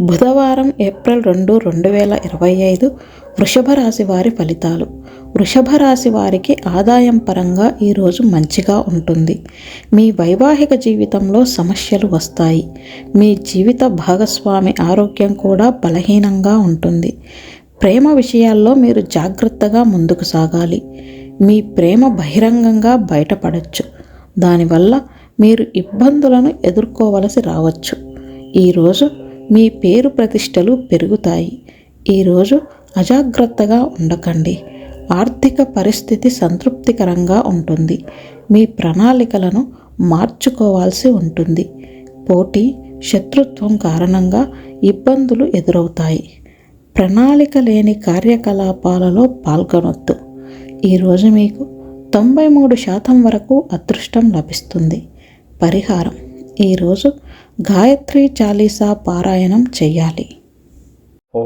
బుధవారం ఏప్రిల్ రెండు రెండు వేల ఇరవై ఐదు వృషభ రాశి వారి ఫలితాలు. వృషభ రాశి వారికి ఆదాయం పరంగా ఈరోజు మంచిగా ఉంటుంది. మీ వైవాహిక జీవితంలో సమస్యలు వస్తాయి. మీ జీవిత భాగస్వామి ఆరోగ్యం కూడా బలహీనంగా ఉంటుంది. ప్రేమ విషయాల్లో మీరు జాగ్రత్తగా ముందుకు సాగాలి. మీ ప్రేమ బహిరంగంగా బయటపడచ్చు. దానివల్ల మీరు ఇబ్బందులను ఎదుర్కోవలసి రావచ్చు. ఈరోజు మీ పేరు ప్రతిష్టలు పెరుగుతాయి. ఈరోజు అజాగ్రత్తగా ఉండకండి. ఆర్థిక పరిస్థితి సంతృప్తికరంగా ఉంటుంది. మీ ప్రణాళికలను మార్చుకోవాల్సి ఉంటుంది. పోటీ శత్రుత్వం కారణంగా ఇబ్బందులు ఎదురవుతాయి. ప్రణాళిక లేని కార్యకలాపాలలో పాల్గొనొద్దు. ఈరోజు మీకు తొంభై మూడు శాతం వరకు అదృష్టం లభిస్తుంది. పరిహారం. ఈరోజు గాయత్రి చాలీసా పారాయణం చెయ్యాలి ఓ